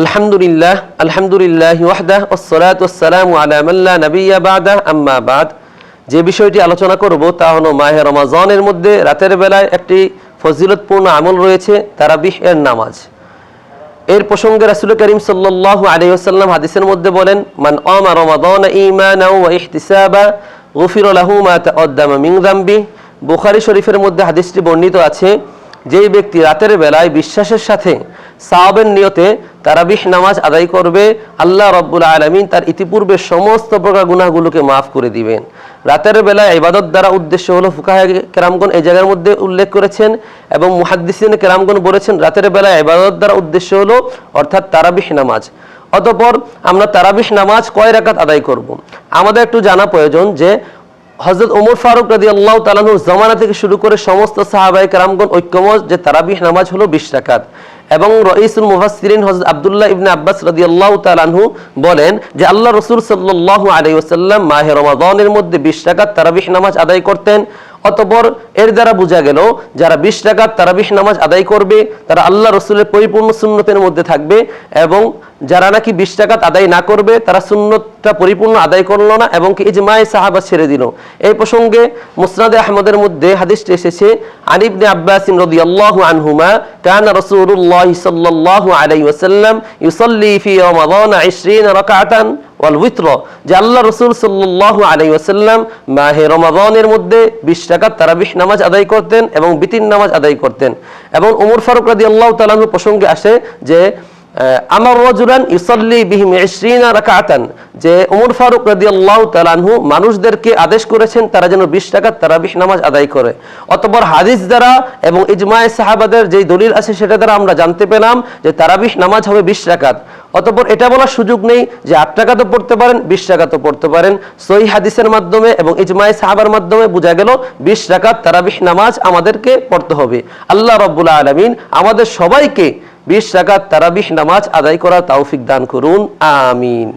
আলহামদুলিল্লাহ আলহামদুলিল্লাহ ওয়াহদাহ, ওসসালাতু ওয়াসসালামু আলা মান লা নাবিয়্যা বা'দাহ আম্মা বাদ। যে বিষয়টি আলোচনা করব তা হলো মাহে রমাজানের মধ্যে রাতের বেলায় একটি ফজিলতপূর্ণ আমল রয়েছে, তারাবিহ এর নামাজ। এর প্রসঙ্গে রাসূল করিম সাল্লাল্লাহু আলাইহি ওয়াসাল্লাম হাদিসের মধ্যে বলেন, মান আমা রমাদান ওয়া ইহতিসাবা, গুফির লাহু মা তাকদ্দামা মিন যামবি বুখারী শরীফের মধ্যে হাদিসটি বর্ণিত আছে যেই ব্যক্তি রাতের বেলায় বিশ্বাসের সাথে সাহাবের নিয়তে তারাবিহ নামাজ আদায় করবে, আল্লাহ রব্বুল আলমিন তার ইতিপূর্বে সমস্ত প্রকার গুনাহগুলোকে মাফ করে দিবেন রাতের বেলায় ইবাদত দ্বারা উদ্দেশ্য হলো ফুকাহ কেরামগণ এই জায়গার মধ্যে উল্লেখ করেছেন এবং মুহাদ্দিসিন কেরামগণ বলেছেন, রাতের বেলায় ইবাদত দ্বারা উদ্দেশ্য হলো অর্থাৎ তারাবিহ নামাজ অতঃপর আমরা তারাবিহ নামাজ কয় রাকাত আদায় করব। আমাদের একটু জানা প্রয়োজন যে হজরত ওমর ফারুক রাজি আল্লাহ তালাহুর জমানা থেকে শুরু করে সমস্ত সাহাবাই কারামগণ ঐক্যমত যে তারাবিহ নামাজ হলো বিশ রাকাত। এবং রইসুল মুহাসিরিন হজরত আবদুল্লাহ ইবনে আব্বাস রাজি আল্লাহ তালাহু বলেন যে আল্লাহ রসুল সাল্লাহ আলাই ওসাল্লাম মাহে রমাদনের মধ্যে বিশ রাকাত তারাবিহ নামাজ আদায় করতেন। অতপর এর দ্বারা বোঝা গেল, যারা বিশ টাকার তারাবিশ নামাজ আদায় করবে, তারা আল্লাহ রসুলের পরিপূর্ণ সুন্নতের মধ্যে থাকবে এবং যারা নাকি বিশ টাকাত আদায় না করবে, তারা সুন্নতটা পরিপূর্ণ আদায় করল না এবং কি ইজমায় সাহাবা ছেড়ে দিল। এই প্রসঙ্গে মুসনাদে আহমদের মধ্যে হাদিসটি এসেছে আনিবনে আব্বাসিন রদি আল্লাহ আনহুমা কান রসুল্লাহ সাল্লাল্লাহু আলাইহি ওয়াসাল্লাম ইউসাল্লি ফি রমাদান 20 রাকাতান ওয়াল যে আল্লাহ রসুল সাল্লাহ আলাইহি ওয়াসাল্লাম মাহে রমাদানের মধ্যে 20 টাকা তারাবিহ নামাজ আদায় করতেন এবং বিতির নামাজ আদায় করতেন। এবং উমর ফারুক রাজি আল্লাহ তালাহ প্রসঙ্গে আসে যে আমার রজুলান ইসল্লি বিহিম ইশরিনা রাকাতান, যে ওমর ফারুক রাদিয়াল্লাহু তাআলাহু মানুষদেরকে আদেশ করেছেন তারা যেন 20 টাকা তারাবিহ নামাজ আদায় করে। অতঃপর হাদিস দ্বারা এবং ইজমায়ে সাহাবাদের যেই দলিল আছে সেটা দ্বারা আমরা জানতে পেলাম যে তারাবিহ নামাজ হবে 20 রাকাত। অতঃপর এটা বলার সুযোগ নেই যে আট টাকা তো পড়তে পারেন, বিশ টাকা তো পড়তে পারেন। সই হাদিসের মাধ্যমে এবং ইজমাই সাহাবার মাধ্যমে বোঝা গেল বিশ টাকার তারাবিহ নামাজ আমাদেরকে পড়তে হবে। আল্লাহ রব্বুল আলমিন আমাদের সবাইকে বিশ জাগাত তারাবিহ নামাজ আদায় করা তৌফিক দান করুন আমিন।